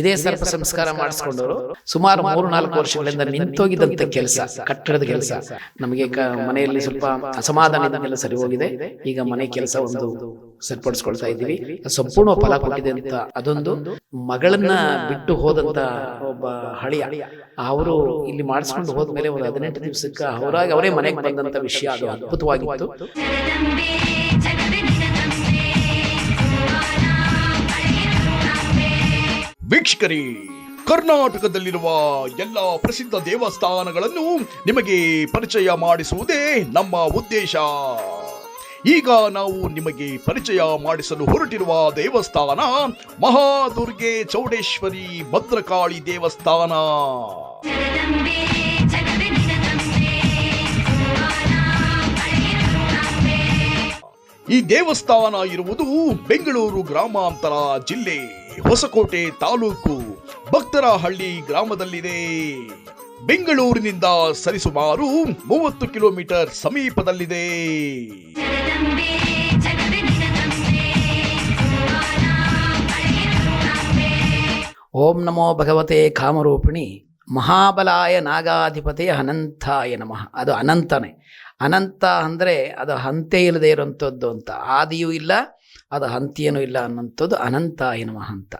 ಇದೇ ಸರ್ಪ ಸಂಸ್ಕಾರ ಮಾಡಿಸ್ಕೊಂಡವರು ಸುಮಾರು ಮೂರು ನಾಲ್ಕು ವರ್ಷಗಳಿಂದ ನಿಂತೋಗಿದ್ದಂಥ ಕೆಲಸ ಕಟ್ಟಡದ ಕೆಲಸ. ನಮಗೆ ಮನೆಯಲ್ಲಿ ಸ್ವಲ್ಪ ಅಸಮಾಧಾನದಿಂದೆಲ್ಲ ಸರಿ ಹೋಗಿದೆ. ಈಗ ಮನೆ ಕೆಲಸ ಒಂದು ಸರಿಪಡಿಸ್ಕೊಳ್ತಾ ಇದ್ದೀವಿ. ಸಂಪೂರ್ಣ ಫಲ ಕೊಟ್ಟಿದೆ ಅಂತ ಅದೊಂದು ಮಗಳನ್ನ ಬಿಟ್ಟು ಹೋದಂತ ಒಬ್ಬ ಹಳಿಯ ಅವರು ಇಲ್ಲಿ ಮಾಡಿಸ್ಕೊಂಡು ಹೋದ್ಮೇಲೆ ಒಂದು ಹದಿನೆಂಟು ದಿವಸಕ್ಕೆ ಅವರಾಗಿ ಅವರೇ ಮನೆಗೆ ಬಂದಂತ ವಿಷಯ. ಅದು ಅದ್ಭುತವಾಗಿತ್ತು. ವೀಕ್ಷಕರೇ, ಕರ್ನಾಟಕದಲ್ಲಿರುವ ಎಲ್ಲ ಪ್ರಸಿದ್ಧ ದೇವಸ್ಥಾನಗಳನ್ನು ನಿಮಗೆ ಪರಿಚಯ ಮಾಡಿಸುವುದೇ ನಮ್ಮ ಉದ್ದೇಶ. ಈಗ ನಾವು ನಿಮಗೆ ಪರಿಚಯ ಮಾಡಿಸಲು ಹೊರಟಿರುವ ದೇವಸ್ಥಾನ ಮಹಾದುರ್ಗೆ ಚೌಡೇಶ್ವರಿ ಭದ್ರಕಾಳಿ ದೇವಸ್ಥಾನ. ಈ ದೇವಸ್ಥಾನ ಇರುವುದು ಬೆಂಗಳೂರು ಗ್ರಾಮಾಂತರ ಜಿಲ್ಲೆ ಹೊಸಕೋಟೆ ತಾಲೂಕು ಭಕ್ತರಹಳ್ಳಿ ಗ್ರಾಮದಲ್ಲಿದೆ. ಬೆಂಗಳೂರಿನಿಂದ ಸರಿಸುಮಾರು ಮೂವತ್ತು ಕಿಲೋಮೀಟರ್ ಸಮೀಪದಲ್ಲಿದೆ. ಓಂ ನಮೋ ಭಗವತೆ ಕಾಮರೂಪಿಣಿ ಮಹಾಬಲಾಯ ನಾಗಾಧಿಪತಿ ಅನಂತಾಯ ನಮಃ. ಅದು ಅನಂತನೇ. ಅನಂತ ಅಂದರೆ ಅದು ಹಂತೆ ಇಲ್ಲದೆ ಇರುವಂಥದ್ದು ಅಂತ. ಆದಿಯೂ ಇಲ್ಲ, ಅದು ಹಂತಿಯೂ ಇಲ್ಲ ಅನ್ನೋಂಥದ್ದು ಅನಂತ ಎನ್ನುವ ಹಂತ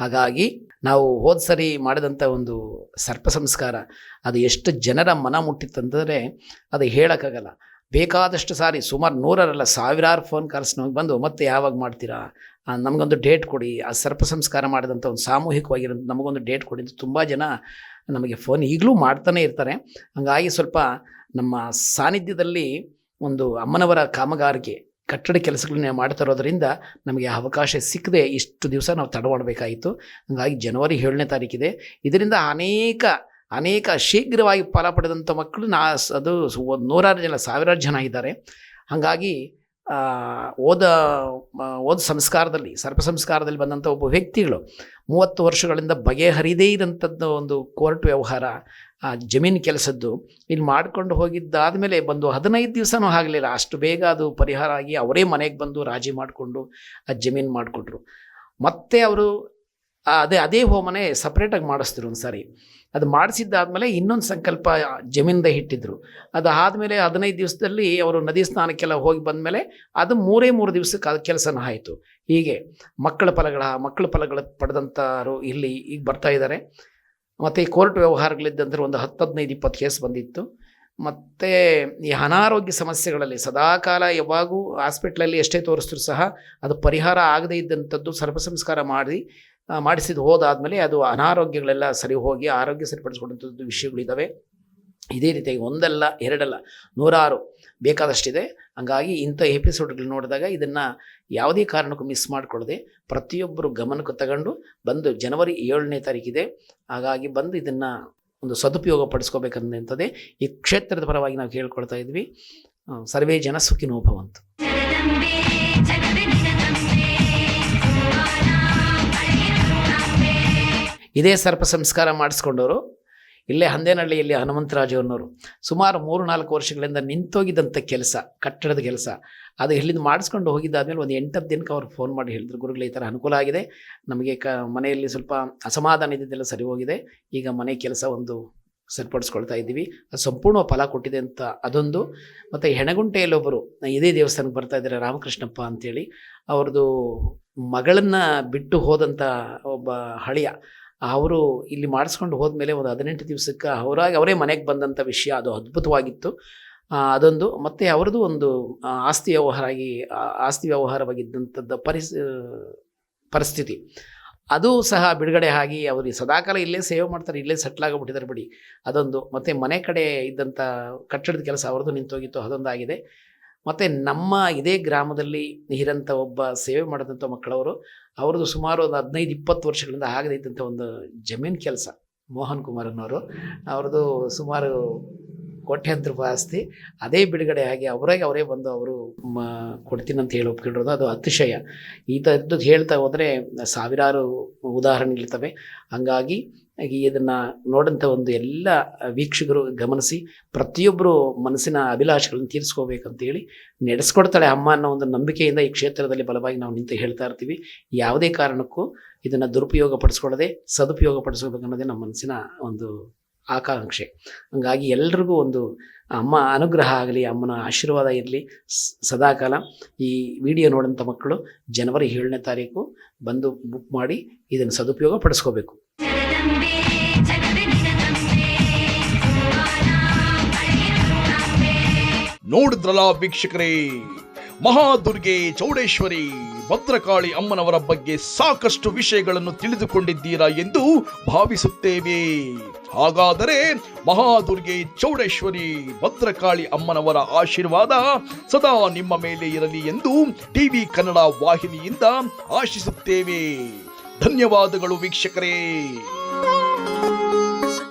ಹಾಗಾಗಿ ನಾವು ಹೋದ ಸರಿ ಮಾಡಿದಂಥ ಒಂದು ಸರ್ಪ ಸಂಸ್ಕಾರ, ಅದು ಎಷ್ಟು ಜನರ ಮನ ಮುಟ್ಟಿತ್ತಂತಂದರೆ ಅದು ಹೇಳೋಕ್ಕಾಗಲ್ಲ. ಬೇಕಾದಷ್ಟು ಸಾರಿ, ಸುಮಾರು ನೂರರಲ್ಲ, ಸಾವಿರಾರು ಫೋನ್ ಕಾಲ್ಸ್ ನಮಗೆ ಬಂದು ಮತ್ತೆ ಯಾವಾಗ ಮಾಡ್ತೀರಾ? ನಮಗೊಂದು ಡೇಟ್ ಕೊಡಿ. ಆ ಸರ್ಪ ಸಂಸ್ಕಾರ ಮಾಡಿದಂಥ ಒಂದು ಸಾಮೂಹಿಕವಾಗಿರೋ ನಮಗೊಂದು ಡೇಟ್ ಕೊಡಿ ಅಂತ ತುಂಬ ಜನ ನಮಗೆ ಫೋನ್ ಈಗಲೂ ಮಾಡ್ತಾನೆ ಇರ್ತಾರೆ. ಹಾಗಾಗಿ ಸ್ವಲ್ಪ ನಮ್ಮ ಸಾನ್ನಿಧ್ಯದಲ್ಲಿ ಒಂದು ಅಮ್ಮನವರ ಕಾಮಗಾರಿಗೆ ಕಟ್ಟಡ ಕೆಲಸಗಳನ್ನ ಮಾಡ್ತಾ ಇರೋದರಿಂದ ನಮಗೆ ಅವಕಾಶ ಸಿಕ್ಕದೆ ಇಷ್ಟು ದಿವಸ ನಾವು ತಡವಾಡಬೇಕಾಯಿತು. ಹಾಗಾಗಿ ಜನವರಿ ಏಳನೇ ತಾರೀಕಿದೆ. ಇದರಿಂದ ಅನೇಕ ಅನೇಕ ಶೀಘ್ರವಾಗಿ ಫಲ ಪಡೆದಂಥ ಮಕ್ಕಳು ನಾ ಅದು ಒಂದು ನೂರಾರು ಜನ, ಸಾವಿರಾರು ಜನ ಇದ್ದಾರೆ. ಹಾಗಾಗಿ ಓದ ಓದ ಸಂಸ್ಕಾರದಲ್ಲಿ, ಸರ್ಪ ಸಂಸ್ಕಾರದಲ್ಲಿ ಬಂದಂಥ ಒಬ್ಬ ವ್ಯಕ್ತಿಗಳು ಮೂವತ್ತು ವರ್ಷಗಳಿಂದ ಬಗೆಹರಿದೇ ಇದ್ದಂಥದ್ದು ಒಂದು ಕೋರ್ಟ್ ವ್ಯವಹಾರ, ಆ, ಜಮೀನು ಕೆಲಸದ್ದು, ಇಲ್ಲಿ ಮಾಡ್ಕೊಂಡು ಹೋಗಿದ್ದಾದಮೇಲೆ ಬಂದು ಹದಿನೈದು ದಿವಸನೂ ಆಗಲಿಲ್ಲ. ಅಷ್ಟು ಬೇಗ ಅದು ಪರಿಹಾರ ಆಗಿ ಅವರೇ ಮನೆಗೆ ಬಂದು ರಾಜಿ ಮಾಡಿಕೊಂಡು ಆ ಜಮೀನು ಮಾಡಿಕೊಟ್ರು. ಮತ್ತೆ ಅವರು, ಅದೇ ಅದೇ ಹೋಮನೆ ಸಪ್ರೇಟಾಗಿ ಮಾಡಿಸ್ತಿರು ಒಂದು ಸಾರಿ ಅದು ಮಾಡಿಸಿದ್ದಾದಮೇಲೆ ಇನ್ನೊಂದು ಸಂಕಲ್ಪ ಜಮೀನಿಂದ ಇಟ್ಟಿದ್ರು. ಅದು ಆದಮೇಲೆ ಹದಿನೈದು ದಿವಸದಲ್ಲಿ ಅವರು ನದಿ ಸ್ನಾನಕ್ಕೆಲ್ಲ ಹೋಗಿ ಬಂದಮೇಲೆ ಅದು ಮೂರೇ ಮೂರು ದಿವಸಕ್ಕೆ ಅದು ಕೆಲಸನ ಆಯಿತು. ಹೀಗೆ ಮಕ್ಕಳ ಫಲಗಳ ಮಕ್ಕಳ ಫಲಗಳ ಪಡೆದಂಥವರು ಇಲ್ಲಿ ಈಗ ಬರ್ತಾ ಇದ್ದಾರೆ. ಮತ್ತು ಈ ಕೋರ್ಟ್ ವ್ಯವಹಾರಗಳಿದ್ದಂದ್ರೆ ಒಂದು ಹತ್ತು ಹದಿನೈದು ಇಪ್ಪತ್ತು ಕೇಸ್ ಬಂದಿತ್ತು. ಮತ್ತು ಈ ಅನಾರೋಗ್ಯ ಸಮಸ್ಯೆಗಳಲ್ಲಿ ಸದಾಕಾಲ ಯಾವಾಗೂ ಹಾಸ್ಪಿಟ್ಲಲ್ಲಿ ಎಷ್ಟೇ ತೋರಿಸಿದ್ರು ಸಹ ಅದು ಪರಿಹಾರ ಆಗದೇ ಇದ್ದಂಥದ್ದು ಸರ್ಪ ಸಂಸ್ಕಾರ ಮಾಡಿ ಆ, ಮಾಡಿಸಿದ ಹೋದಾದಮೇಲೆ ಅದು ಅನಾರೋಗ್ಯಗಳೆಲ್ಲ ಸರಿ ಹೋಗಿ ಆರೋಗ್ಯ ಸರಿಪಡಿಸ್ಕೊಂಡಂಥದ್ದು ವಿಷಯಗಳಿದ್ದಾವೆ ಇದೇ ರೀತಿಯಾಗಿ ಒಂದಲ್ಲ ಎರಡಲ್ಲ ನೂರಾರು ಬೇಕಾದಷ್ಟಿದೆ. ಹಂಗಾಗಿ ಇಂಥ ಎಪಿಸೋಡ್ಗಳು ನೋಡಿದಾಗ ಇದನ್ನು ಯಾವುದೇ ಕಾರಣಕ್ಕೂ ಮಿಸ್ ಮಾಡಿಕೊಳ್ಳದೆ ಪ್ರತಿಯೊಬ್ಬರು ಗಮನಕ್ಕೆ ತಗೊಂಡು ಬಂದು ಜನವರಿ ಏಳನೇ ತಾರೀಕಿದೆ. ಹಾಗಾಗಿ ಬಂದು ಇದನ್ನು ಒಂದು ಸದುಪಯೋಗ ಪಡಿಸ್ಕೋಬೇಕಂತಂಥದ್ದೇ ಈ ಕ್ಷೇತ್ರದ ಪರವಾಗಿ ನಾವು ಕೇಳ್ಕೊಳ್ತಾ ಇದ್ವಿ. ಸರ್ವೇ ಜನ ಸುಖಿನೋ ಇದೇ ಸರ್ಪ ಸಂಸ್ಕಾರ ಮಾಡಿಸ್ಕೊಂಡವರು, ಇಲ್ಲೇ ಹಂದೇನಹಳ್ಳಿಯಲ್ಲಿ ಹನುಮಂತರಾಜವ್ರನ್ನವರು ಸುಮಾರು ಮೂರು ನಾಲ್ಕು ವರ್ಷಗಳಿಂದ ನಿಂತೋಗಿದ್ದಂಥ ಕೆಲಸ, ಕಟ್ಟಡದ ಕೆಲಸ. ಅದು ಇಲ್ಲಿಂದ ಮಾಡಿಸ್ಕೊಂಡು ಹೋಗಿದ್ದಾದ್ಮೇಲೆ ಒಂದು ಎಂಟತ್ತು ದಿನಕ್ಕೆ ಅವ್ರು ಫೋನ್ ಮಾಡಿ ಹೇಳಿದ್ರು. ಗುರುಗಳು, ಈ ಥರ ಅನುಕೂಲ ಆಗಿದೆ. ನಮಗೆ ಕ, ಮನೆಯಲ್ಲಿ ಸ್ವಲ್ಪ ಅಸಮಾಧಾನ ಇದ್ದಿದ್ದೆಲ್ಲ ಸರಿ ಹೋಗಿದೆ. ಈಗ ಮನೆ ಕೆಲಸ ಒಂದು ಸರಿಪಡಿಸ್ಕೊಳ್ತಾ ಇದ್ದೀವಿ. ಅದು ಸಂಪೂರ್ಣ ಫಲ ಕೊಟ್ಟಿದೆ ಅಂತ ಅದೊಂದು. ಮತ್ತು ಹೆಣಗುಂಟೆಯಲ್ಲಿ ಒಬ್ಬರು ಇದೇ ದೇವಸ್ಥಾನಕ್ಕೆ ಬರ್ತಾ ಇದ್ದಾರೆ, ರಾಮಕೃಷ್ಣಪ್ಪ ಅಂತೇಳಿ. ಅವ್ರದ್ದು ಮಗಳನ್ನು ಬಿಟ್ಟು ಹೋದಂಥ ಒಬ್ಬ ಹಳಿಯ ಅವರು ಇಲ್ಲಿ ಮಾಡಿಸ್ಕೊಂಡು ಹೋದ್ಮೇಲೆ ಒಂದು ಹದಿನೆಂಟು ದಿವಸಕ್ಕೆ ಅವರಾಗಿ ಅವರೇ ಮನೆಗೆ ಬಂದಂಥ ವಿಷಯ, ಅದು ಅದ್ಭುತವಾಗಿತ್ತು. ಅದೊಂದು ಮತ್ತು ಅವ್ರದ್ದು ಒಂದು ಆಸ್ತಿ ವ್ಯವಹಾರ ಆಗಿ ಆಸ್ತಿ ವ್ಯವಹಾರವಾಗಿದ್ದಂಥದ್ದು ಪರಿಸ್ ಪರಿಸ್ಥಿತಿ. ಅದು ಸಹ ಬಿಡುಗಡೆ ಆಗಿ ಅವರು ಸದಾಕಾಲ ಇಲ್ಲೇ ಸೇವೆ ಮಾಡ್ತಾರೆ, ಇಲ್ಲೇ ಸೆಟ್ಲ್ ಆಗಿಬಿಟ್ಟಿದ್ದಾರೆ ಬಿಡಿ. ಅದೊಂದು, ಮತ್ತು ಮನೆ ಕಡೆ ಇದ್ದಂಥ ಕಟ್ಟಡದ ಕೆಲಸ ಅವ್ರದ್ದು ನಿಂತೋಗಿತ್ತು, ಅದೊಂದಾಗಿದೆ. ಮತ್ತು ನಮ್ಮ ಇದೇ ಗ್ರಾಮದಲ್ಲಿ ಇರಂಥ ಒಬ್ಬ ಸೇವೆ ಮಾಡಿದಂಥ ಮಕ್ಕಳವರು, ಅವ್ರದ್ದು ಸುಮಾರು ಒಂದು ಹದಿನೈದು, ಇಪ್ಪತ್ತು ವರ್ಷಗಳಿಂದ ಆಗದೇ ಇದ್ದಂಥ ಒಂದು ಜಮೀನು ಕೆಲಸ, ಮೋಹನ್ ಕುಮಾರ್ ಅನ್ನೋರು. ಅವ್ರದ್ದು ಸುಮಾರು ಕೋಟ್ಯಾಂತರ ರೂಪಾಯಿ ಆಸ್ತಿ. ಅದೇ ಬಿಡುಗಡೆ ಆಗಿ ಅವರಾಗಿ ಅವರೇ ಬಂದು ಅವರು ಮ ಕೊಡ್ತೀನಿ ಅಂತ ಹೇಳಿ ಒಪ್ಕೊಂಡಿರೋದು. ಅದು ಅತಿಶಯ. ಈ ಥರದ್ದು ಹೇಳ್ತಾ ಹೋದರೆ ಸಾವಿರಾರು ಉದಾಹರಣೆಗಳಿರ್ತವೆ. ಹಂಗಾಗಿ ಈ ಇದನ್ನು ನೋಡಂಥ ಒಂದು ಎಲ್ಲ ವೀಕ್ಷಕರು ಗಮನಿಸಿ ಪ್ರತಿಯೊಬ್ಬರು ಮನಸ್ಸಿನ ಅಭಿಲಾಷೆಗಳನ್ನು ತೀರಿಸ್ಕೋಬೇಕಂತೇಳಿ ನಡೆಸ್ಕೊಡ್ತಾಳೆ ಅಮ್ಮ ಅನ್ನೋ ಒಂದು ನಂಬಿಕೆಯಿಂದ ಈ ಕ್ಷೇತ್ರದಲ್ಲಿ ಬಲವಾಗಿ ನಾವು ನಿಂತು ಹೇಳ್ತಾ ಇರ್ತೀವಿ. ಯಾವುದೇ ಕಾರಣಕ್ಕೂ ಇದನ್ನು ದುರುಪಯೋಗ ಪಡಿಸ್ಕೊಳ್ಳದೆ ಸದುಪಯೋಗ ಪಡಿಸ್ಕೋಬೇಕು ಅನ್ನೋದೇ ನಮ್ಮ ಮನಸ್ಸಿನ ಒಂದು ಆಕಾಂಕ್ಷೆ. ಹಂಗಾಗಿ ಎಲ್ರಿಗೂ ಒಂದು ಅಮ್ಮ ಅನುಗ್ರಹ ಆಗಲಿ, ಅಮ್ಮನ ಆಶೀರ್ವಾದ ಇರಲಿ. ಸದಾಕಾಲ ಈ ವಿಡಿಯೋ ನೋಡೋಂಥ ಮಕ್ಕಳು ಜನವರಿ ಏಳನೇ ತಾರೀಕು ಬಂದು ಬುಕ್ ಮಾಡಿ ಇದನ್ನು ಸದುಪಯೋಗ ಪಡಿಸ್ಕೋಬೇಕು ನೋಡಿದ್ರಲ್ಲ ವೀಕ್ಷಕರೇ, ಮಹಾದುರ್ಗೆ ಚೌಡೇಶ್ವರಿ, ಭದ್ರಕಾಳಿ ಅಮ್ಮನವರ ಬಗ್ಗೆ ಸಾಕಷ್ಟು ವಿಷಯಗಳನ್ನು ತಿಳಿದುಕೊಂಡಿದ್ದೀರಾ ಎಂದು ಭಾವಿಸುತ್ತೇವೆ. ಹಾಗಾದರೆ ಮಹಾದುರ್ಗೆ ಚೌಡೇಶ್ವರಿ, ಭದ್ರಕಾಳಿ ಅಮ್ಮನವರ ಆಶೀರ್ವಾದ ಸದಾ ನಿಮ್ಮ ಮೇಲೆ ಇರಲಿ ಎಂದು ಟಿವಿ ಕನ್ನಡ ವಾಹಿನಿಯಿಂದ ಆಶಿಸುತ್ತೇವೆ. ಧನ್ಯವಾದಗಳು ವೀಕ್ಷಕರೇ.